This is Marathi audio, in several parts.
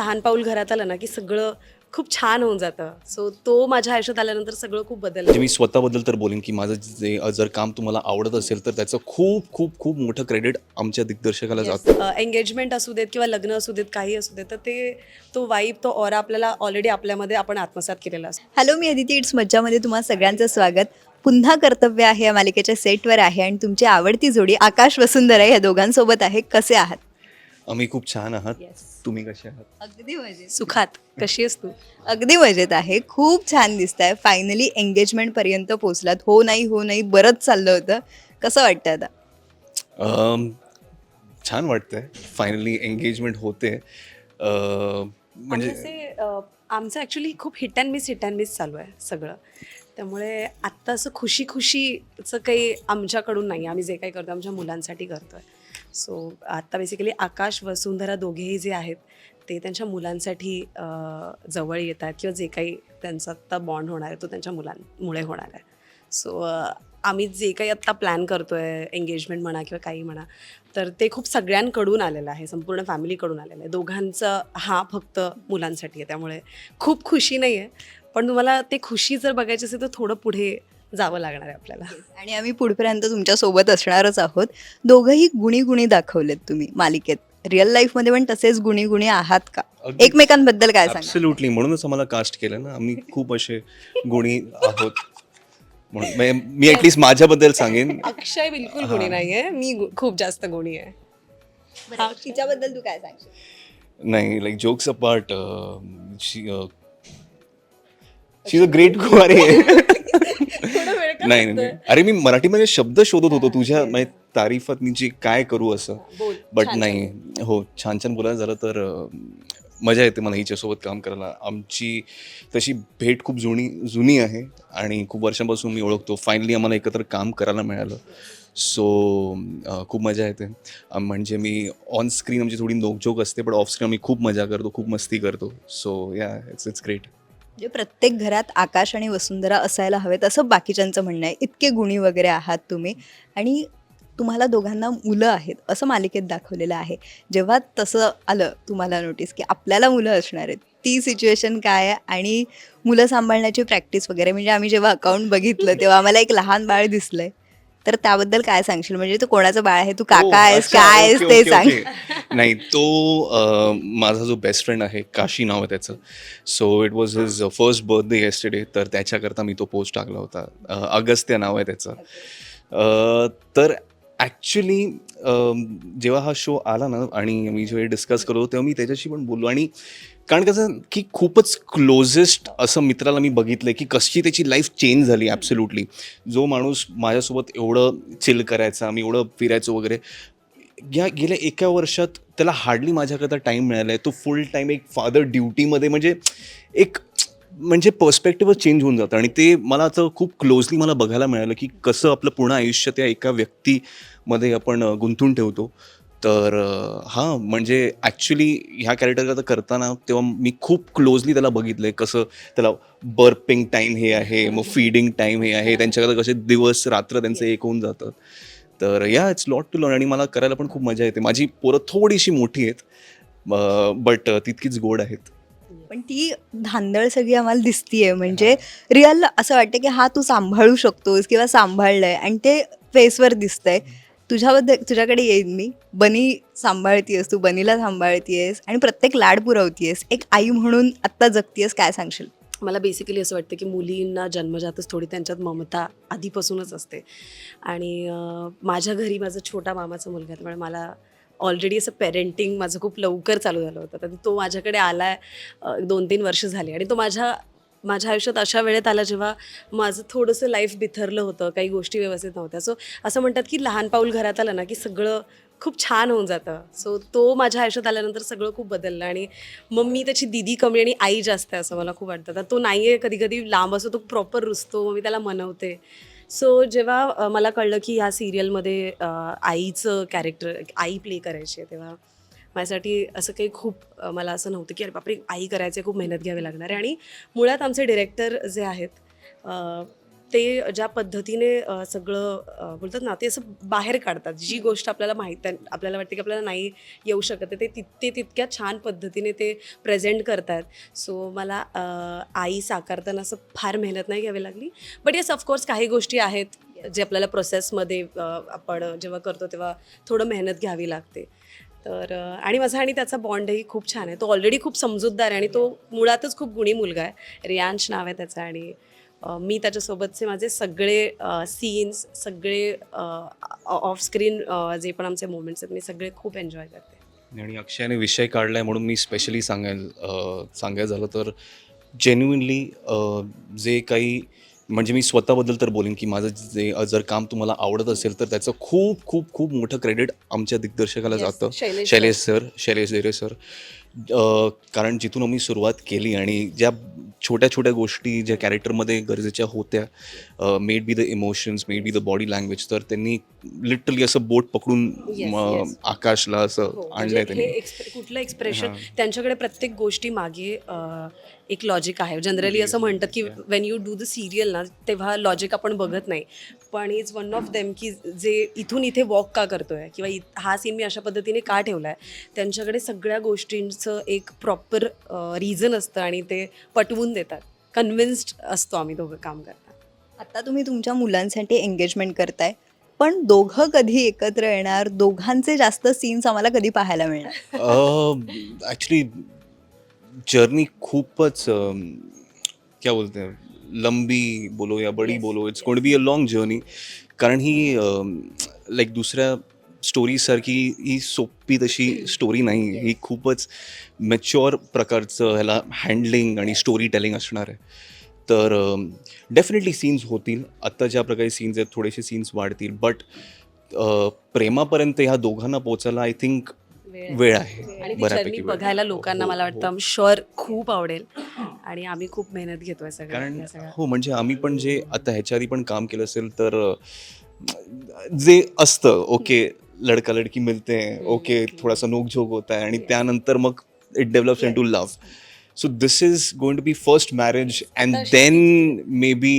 लहान पाऊल घरात आलं ना की सगळं खूप छान होऊन जातं. सो तो माझ्या आयुष्यात आल्यानंतर सगळं खूप बदललं. म्हणजे मी स्वतःबद्दल तर बोलेन की माझं जे जर काम तुम्हाला आवडत असेल तर त्याचं खूप खूप खूप मोठं क्रेडिट आमच्या दिग्दर्शकाला जातं. एंगेजमेंट असू देत किंवा लग्न असू देत काही असू देत तर ते तो वाईब तो ऑरा आपल्याला ऑलरेडी आपल्यामध्ये आपण आत्मसात केलेला असतो. हॅलो मी अदिती. इट्स मज्जामध्ये तुम्हा सगळ्यांचं स्वागत. पुन्हा कर्तव्य आहे या मालिकेच्या सेटवर आहे आणि तुमची आवडती जोडी आकाश वसुंधरा या दोघांसोबत आहे. कसे आहात? आम्ही खूप छान आहात. तुम्ही कसे आहात? अगदी मजेत. सुखात. कशी आहेस तू? अगदी मजेत आहे. खूप छान दिसत आहे फायनली एंगेजमेंटपर्यंत पोहोचलात. हो नाही हो नाही बरंच चाललं होतं. कसं वाटतं आता? अम, छान वाटतंय. फायनली एंगेजमेंट होते. अं, म्हणजे म्हणजे आमचं ॲक्च्युली खूप hit and miss hit and miss चालू आहे सगळं. त्यामुळे आत्ता असं खुशी खुशीचं काही आमच्याकडून नाही. आम्ही जे काही करतो आमच्या मुलांसाठी करतो आहे सो आत्ता बेसिकली आकाश वसुंधरा दोघेही जे आहेत ते त्यांच्या मुलांसाठी जवळ येत आहेत किंवा जे काही त्यांचा आत्ता बॉन्ड होणार आहे तो त्यांच्या मुलांमुळे होणार आहे. सो आम्ही जे काही आत्ता प्लॅन करतो आहे एंगेजमेंट म्हणा किंवा काही म्हणा तर ते खूप सगळ्यांकडून आलेलं आहे संपूर्ण फॅमिलीकडून आलेलं आहे. दोघांचं हा फक्त मुलांसाठी आहे त्यामुळे खूप खुशी नाही आहे पण तुम्हाला ते खुशी जर बघायची असेल तर थोडं पुढे जावं लागणार आहे आपल्याला. आणि आम्ही पुढपर्यंत तुमच्यासोबत असणारच आहोत. दोघंही गुणी गुणी दाखवलेत तुम्ही मालिकेत. रिअल लाईफमध्ये पण तसेच गुणी गुणी आहात का? अगदी. एकमेकांबद्दल काय सांगा ॲब्सल्युटली म्हणूनच आम्हाला कास्ट केलं ना. आम्ही खूप असे गुणी आहोत. म्हणून म्हणजे मी ॲटलिस्ट माझ्याबद्दल सांगेन. अक्षय बिलकुल गुणी नाही आहे मी गु- खूप जास्त गुणी आहे. तिच्याबद्दल तू काय सांगशील? नाही like jokes apart she she a great कुमारी नाही नाही, नाही. अरे मी मराठीमध्ये शब्द शोधत होतो. तुझ्या म्हणजे तारीफात मी जे काय करू असं. बट नाही. हो छान छान बोलायला झालं तर मजा येते मला हिच्यासोबत काम करायला. आमची तशी भेट खूप जुनी जुनी आहे आणि खूप वर्षांपासून मी ओळखतो. फायनली आम्हाला एकत्र काम करायला मिळालं. सो खूप मजा येते. म्हणजे मी ऑन स्क्रीन आमची थोडी नोकझोक असते पण ऑफ स्क्रीन आम्ही खूप मजा करतो खूप मस्ती करतो. सो या इट्स इट्स ग्रेट म्हणजे प्रत्येक घरात आकाश आणि वसुंधरा असायला हवेत असं बाकीच्यांचं म्हणणं आहे. इतके गुणी वगैरे आहात तुम्ही. आणि तुम्हाला दोघांना मुलं आहेत असं मालिकेत दाखवलेलं आहे. जेव्हा तसं आलं तुम्हाला नोटीस की आपल्याला मुलं असणार आहेत. ती सिच्युएशन काय आहे आणि मुलं सांभाळण्याची प्रॅक्टिस वगैरे. म्हणजे आम्ही जेव्हा अकाउंट बघितलं तेव्हा आम्हाला एक लहान बाळ दिसलं आहे तर त्याबद्दल काय सांगशील? म्हणजे तू कोणाचं बाळ आहे? तू काका हो, आहेस? काय आहेस ते सांग. नाही तो माझा जो बेस्ट फ्रेंड आहे काशी नाव आहे त्याचं. So it was his first birthday yesterday तर त्याच्याकरता मी तो पोस्ट टाकला होता. अगस्त्य नाव आहे त्याचं. तर ॲक्च्युली जेव्हा हा शो आला ना आणि मी जेव्हा डिस्कस करतो तेव्हा मी त्याच्याशी पण बोललो. आणि कारण कसं की खूपच क्लोजेस्ट असं मित्राला मी बघितलं की कशी त्याची लाईफ चेंज झाली ॲब्सोल्युटली जो माणूस माझ्यासोबत एवढं चिल करायचा मी एवढं फिरायचो वगैरे या गेल्या एका वर्षात त्याला हार्डली माझ्याकरता टाईम मिळाला आहे तो फुल टाईम एक फादर ड्युटीमध्ये म्हणजे एक म्हणजे पर्स्पेक्टिव्ह चेंज होऊन जातं. आणि ते मला आता खूप क्लोजली मला बघायला मिळालं की कसं आपलं पूर्ण आयुष्य त्या एका व्यक्तीमध्ये आपण गुंतून ठेवतो. तर हां म्हणजे ॲक्च्युली ह्या कॅरेक्टर करताना तेव्हा मी खूप क्लोजली त्याला बघितलं आहे कसं त्याला बर्पिंग टाईम हे आहे मग फीडिंग टाईम हे आहे. त्यांच्याकडे कसे दिवस रात्र त्यांचं एक होऊन जातं. तर या इट्स लॉट टू लर्न आणि मला करायला पण खूप मजा येते. माझी पोरं थोडीशी मोठी आहेत बट तितकीच गोड आहेत. पण ती धांदळ सगळी आम्हाला दिसतीये. म्हणजे रिअल असं वाटतं की हा तू सांभाळू शकतोस किंवा सांभाळलंय. आणि ते फेसवर दिसतंय. तुझ्याबद्दल तुझ्याकडे येईन मी. बनी सांभाळतीयस तू बनीला सांभाळतीयस आणि प्रत्येक लाड पुरवतीयस. एक आई म्हणून आत्ता जगतीयस काय सांगशील? मला बेसिकली असं वाटतं की मुलींना जन्मजातच थोडी त्यांच्यात ममता आधीपासूनच असते. आणि माझ्या घरी माझा छोटा मामाचा मुलगा आहे त्यामुळे मला ऑलरेडी असं पेरेंटिंग माझं खूप लवकर चालू झालं होतं. तर तो माझ्याकडे आला आहे दोन तीन वर्ष झाली. आणि तो माझ्या माझ्या आयुष्यात अशा वेळेत आला जेव्हा माझं थोडंसं लाईफ बिथरलं होतं काही गोष्टी व्यवस्थित नव्हत्या. सो असं म्हणतात की लहान पाऊल घरात आलं ना की सगळं खूप छान होऊन जातं. सो तो माझ्या आयुष्यात आल्यानंतर सगळं खूप बदललं आणि मग मी त्याची दिदी कमी आणि आई जास्त आहे असं मला खूप वाटतं. तर तो नाही आहे कधी कधी लांब असतो तो प्रॉपर रुसतो मग मी त्याला मनवते. सो जेव्हा मला कळलं की ह्या सिरियलमध्ये आईचं कॅरेक्टर आई प्ले करायची आहे तेव्हा माझ्यासाठी असं काही खूप मला असं नव्हतं की अरे बापरे आई करायचे खूप मेहनत घ्यावी लागणार आहे. आणि मुळात आमचे डिरेक्टर जे आहेत ते ज्या पद्धतीने सगळं बोलतात ना ते असं बाहेर काढतात. जी गोष्ट आपल्याला माहीत आहे आपल्याला वाटते की आपल्याला नाही येऊ शकत ते तित ते तितक्या छान पद्धतीने ते प्रेझेंट करतात सो मला आई साकारताना असं फार मेहनत नाही घ्यावी लागली. बट येस ऑफकोर्स काही गोष्टी आहेत जे आपल्याला प्रोसेसमध्ये आपण जेव्हा करतो तेव्हा थोडं मेहनत घ्यावी लागते. तर आणि माझा आणि त्याचा बॉन्डही खूप छान आहे. तो ऑलरेडी खूप समजूतदार आहे आणि तो मुळातच खूप गुणी मुलगा आहे. रियांश नाव आहे त्याचं आणि मी त्याच्यासोबतचे माझे सगळे सीन्स सगळे ऑफ स्क्रीन जे पण आमचे मोमेंट्स आहेत मी सगळे खूप एन्जॉय करते. आणि अक्षयाने विषय काढलाय म्हणून मी स्पेशली सांगायला सांगायचं झालं तर जेन्युनली जे काही म्हणजे मी स्वतःबद्दल तर बोलेन की माझं जे जर काम तुम्हाला आवडत असेल तर त्याचं खूप खूप खूप मोठं क्रेडिट आमच्या दिग्दर्शकाला जातं. शैलेश सर शैलेश देरे सर कारण जिथून आम्ही सुरुवात केली आणि ज्या छोट्या छोट्या गोष्टी ज्या कॅरेक्टरमध्ये गरजेच्या होत्या maybe the emotions maybe the body language तर त्यांनी लिटरली असं बोट पकडून. आकाशला असं हो, आणलंय म्हणजे त्यांनी. हे एक्सप्रे- कुठलं एक्सप्रेशन. त्यांच्याकडे प्रत्येक गोष्टी मागे एक लॉजिक आहे. जनरली असं म्हणतात की when you do the serial ना तेव्हा लॉजिक आपण बघत नाही. पण इज वन ऑफ देम की जे इथून इथे वॉक का करतोय किंवा हा सीन मी अशा पद्धतीने का ठेवलाय त्यांच्याकडे सगळ्या गोष्टींचं एक प्रॉपर रिझन असतं आणि ते पटवून देतात. कन्व्हिन्स्ड असतो आम्ही दोघं काम करताना. आता तुम्ही तुमच्या मुलांसाठी एंगेजमेंट करताय पण दोघं कधी एकत्र येणार दोघांचे जास्त सीन्स आम्हाला कधी पाहायला मिळणार? ॲक्च्युली जर्नी खूपच क्या बोलते? हैं लंबी बोलो या बडी Yes, बोलो इट्स. गोड बी अ लॉंग जर्नी कारण ही लाईक दुसऱ्या स्टोरीसारखी ही सोपी तशी स्टोरी नाही. ही खूपच मॅच्युअर प्रकारचं ह्याला हँडलिंग आणि स्टोरी टेलिंग असणार आहे. तर डेफिनेटली सीन्स होतील. आत्ता ज्या प्रकारे सीन्स आहेत थोडेसे सीन्स वाढतील. बट प्रेमापर्यंत ह्या दोघांना पोचायला आय थिंक वेळ आहे. आणि ती बऱ्यापैकी वेळ. बघायला लोकांना हो, मला हो. वाटतं शुअर खूप आवडेल. आणि आम्ही खूप मेहनत घेतोय कारण सगळ्या हो म्हणजे आम्ही पण जे आता ह्याच्या आधी पण काम केलं असेल तर अं, जे असतं ओके लडका लडकी मिळते ओके थोडासा नोकझोक होत आहे आणि त्यानंतर मग it develops into love so this is going to be first marriage and then maybe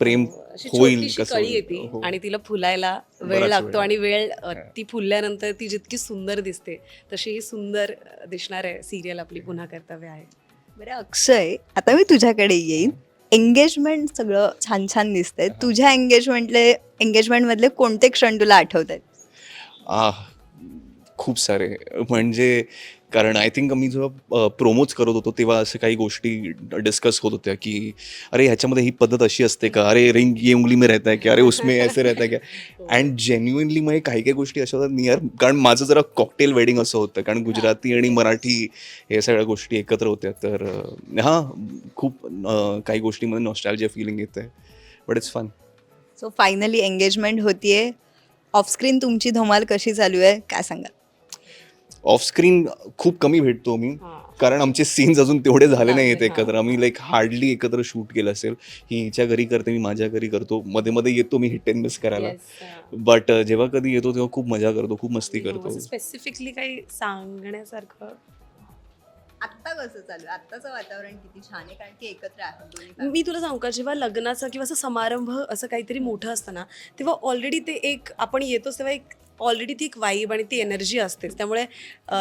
प्रेम अशी होईल छोटीशी कसं कळी होईल. येते हो. आणि तिला फुलायला वेळ बराच वेळ लागतो आणि. वेळ अ, हा. ती फुलल्यानंतर ती जितकी सुंदर दिसते तशी ही सुंदर अ, दिसणार आहे सिरियल आपली पुन्हा कर्तव्य आहे बरं अक्षय आता मी तुझ्याकडे येईन एंगेजमेंट सगळं छान छान दिसतंय तुझ्या एंगेजमेंटले एंगेजमेंटमधले कोणते क्षण तुला आठवत आहेत आ खूप सारे म्हणजे कारण आय थिंक आम्ही जेव्हा प्रोमोच करत होतो तेव्हा असं काही गोष्टी डिस्कस होत होत्या की अरे ह्याच्यामध्ये ही पद्धत अशी असते का? अरे रिंग ये उंगली में रहता है क्या? अरे उसमें ऐसे रहता है क्या? अँड जेन्युइनली मग काही काही गोष्टी अशा होतात. नियर कारण माझं जरा कॉकटेल वेडिंग असं होतं. कारण गुजराती आणि मराठी हे सगळ्या गोष्टी एकत्र होत्या. तर हां खूप काही गोष्टीमध्ये नॉस्टॅल्जिया फिलिंग येतं आहे but it's fun so finally engagement होतीये ऑफस्क्रीन तुमची धमाल कशी चालू आहे? काय सांगा ऑफ स्क्रीन खूप कमी भेटतो मी. कारण आमचे सीन्स अजून तेवढे झाले नाही आहेत एकत्र. आम्ही लाईक हार्डली एकत्र शूट केलं असेल. ही हिच्या घरी करते मी माझ्या घरी करतो. मध्ये मध्ये येतो मी हिट अँड मिस करायला. बट जेव्हा कधी येतो तेव्हा खूप मजा करतो खूप मस्ती करतो. स्पेसिफिकली काही सांगण्यासारखं? आत्ता कसं चालू आहे? आत्ताचं वातावरण किती छान आहे कारण की एकत्र आहात मी तुला सांगू का जेव्हा लग्नाचा किंवा असं समारंभ असं काहीतरी मोठं असतं ना तेव्हा ऑलरेडी ते एक आपण येतोच तेव्हा एक ऑलरेडी ती एक वाईब आणि ती एनर्जी असतेच. त्यामुळे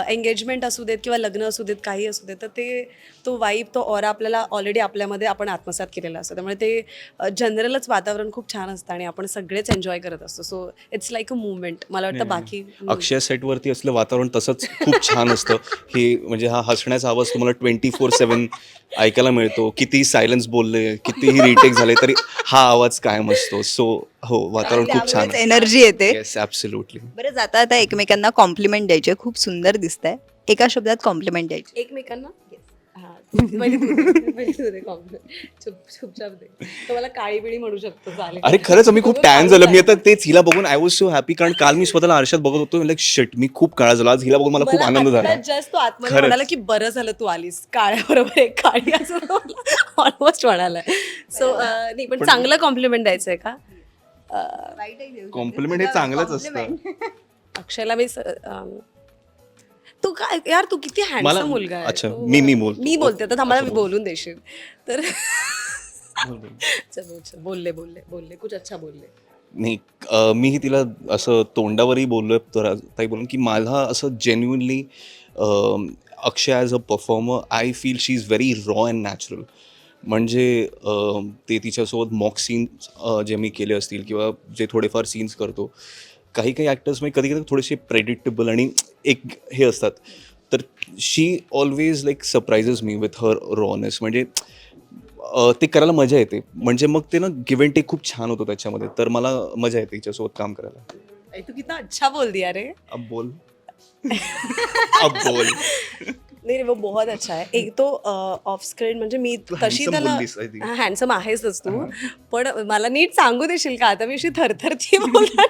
एंगेजमेंट असू देत किंवा लग्न असू देत काही असू देत तर ते तो वाईब तो ऑरा आपल्याला ऑलरेडी आपल्यामध्ये आपण आत्मसात केलेला असतो. त्यामुळे ते जनरलच वातावरण खूप छान असतं आणि आपण सगळेच एन्जॉय करत असतो. So it's like a movement मला वाटतं बाकी अक्षय सेटवरती असलं वातावरण तसंच खूप छान असतं. की म्हणजे हा हसण्याचा आवाज तुम्हाला ट्वेंटी फोर सेवन ऐकायला मिळतो. किती सायलन्स बोलले कितीही रिटेक झाले तरी हा आवाज कायम असतो. सो हो वातावरण खूप छान आहे. एनर्जी येते. बरं जाता आता एकमेकांना कॉम्प्लिमेंट द्यायचे. खूप सुंदर दिसत आहे एका शब्दात कॉम्प्लिमेंट द्यायची. एकमेकांना? हा. तू दे, पहिले तू दे compliment. चुप चुपचाप दे तो मला काळी बिळी म्हणू शकतो चालेल. अरे खरंच मी खूप टॅन झालं मी. आता तेच हिला बघून आय वॉज सो हॅपी कारण काल मी स्वतःला आरशात बघत होतो. लाईक शिट मी खूप काळा झाला. आज हिला बघून मला खूप आनंद झाला. जस्ट तो आतमध्ये खरंच. म्हणाला की बरं झालं तू आलीस. काळ्याबरोबर एक काळी असं ऑलमोस्ट म्हणाला. सो नाही पण चांगलं कॉम्प्लिमेंट द्यायचंय का? कॉम्प्लिमेंट हे चांगलंच असतं. अक्षयला मी स- अं, तू काय यार तू किती मला- हँडसम मुलगा आहे. अच्छा, तू- मी- मी बोलतो. मी बोलते तर आम्हाला अच्छा, बोल. बोलून देशील. तर बोल. चलो बोलले बोलले बोलले. कुछ अच्छा बोलले. नाही अ, मीही तिला असं तोंडावरही बोललो तर ताई बोलून की मला असं genuinely Akshay as a performer I feel she is very raw and natural म्हणजे ते तिच्यासोबत मॉक सीन्स जे मी केले असतील किंवा जे थोडेफार सीन्स करतो काही काही ॲक्टर्स म्हणजे कधी कधी थोडेसे प्रेडिक्टेबल आणि एक हे असतात. तर she always like surprises me with her rawness म्हणजे ते करायला मजा येते. म्हणजे मग ते ना गिव्ह अँड टेक खूप छान होतो त्याच्यामध्ये. तर मला मजा येते तिच्यासोबत काम करायला. तू कितना अच्छा बोल दिया रे. अब बोल. अब बोल. नाही रे वो बहुत अच्छा है एक तो ऑफ स्क्रीन म्हणजे मी तशी त्याला. हँडसम आहेसच तू. पण मला नीट सांगू देशील का? आता मी अशी थरथरची बोलणार.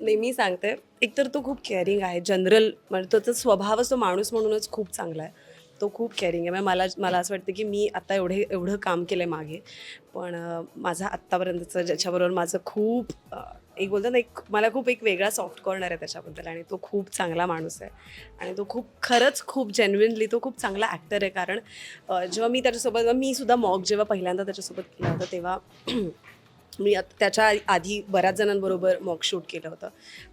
नाही मी सांगते. एकतर तो खूप केअरिंग आहे. जनरल म्हणजे त्याचा स्वभावच तो माणूस म्हणूनच खूप चांगला आहे. तो खूप केअरिंग आहे. म्हणजे मला मला असं वाटतं की मी आता एवढे एवढं काम केलं आहे मागे. पण माझा आत्तापर्यंतचं ज्याच्याबरोबर माझं खूप एक बोलतो ना एक मला खूप एक वेगळा सॉफ्ट कॉर्नर आहे त्याच्याबद्दल आणि तो खूप चांगला माणूस आहे. आणि तो खूप खरंच खूप जेन्युनली तो खूप चांगला ॲक्टर आहे कारण जेव्हा मी त्याच्यासोबत मी सुद्धा मॉक जेव्हा पहिल्यांदा त्याच्यासोबत केला होता तेव्हा मी त्याच्या आधी बऱ्याच जणांबरोबर मॉक शूट केलं होतं.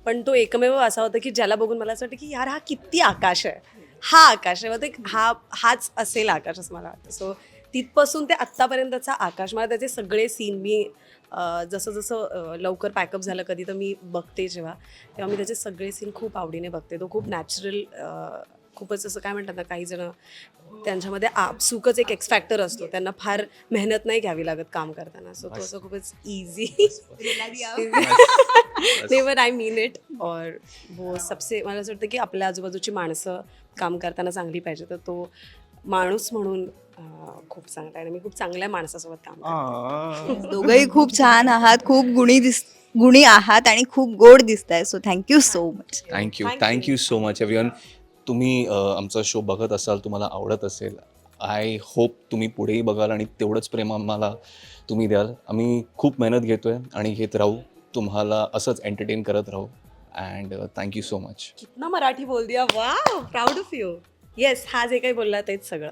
पण तो एकमेव असा होता की ज्याला बघून मला असं वाटतं की यार हा किती आकाश आहे. हा आकाश आहे. मग ते हा हाच असेल आकाश असं मला वाटतं. सो तिथपासून ते आत्तापर्यंतचा आकाश. मला त्याचे सगळे सीन मी जसं जसं लवकर पॅकअप झालं कधी तर मी बघते जेव्हा तेव्हा मी त्याचे सगळे सीन खूप आवडीने बघते. तो खूप नॅचरल खूपच असं काय म्हणतात ना काही जण त्यांच्यामध्ये आपसुकच एक एक्स फॅक्टर असतो. त्यांना फार मेहनत नाही घ्यावी लागत काम करताना. सो तो असं खूपच easy but I mean it और वो सबसे मला असं वाटतं की आपल्या आजूबाजूची माणसं काम करताना चांगली पाहिजे. तर तो माणूस म्हणून खूप चांगला आहे आणि मी खूप चांगल्या माणसासोबत काम करते. दोघंही खूप छान आहात खूप गुणी दिस गुणी आहात आणि खूप गोड दिसताय. So thank you so much thank you. Thank you so much everyone तुम्ही अ, आमचा शो बघत असाल तुम्हाला आवडत असेल आय होप तुम्ही पुढेही बघाल आणि तेवढंच प्रेम आम्हाला तुम्ही द्याल. आम्ही खूप मेहनत घेतोय आणि घेत राहू. तुम्हाला असंच एंटरटेन करत राहू. अँड थँक्यू सो मच कितना मराठी बोल दिया. वा प्राऊड ऑफ यू येस हा जे काही बोलला तेच सगळं.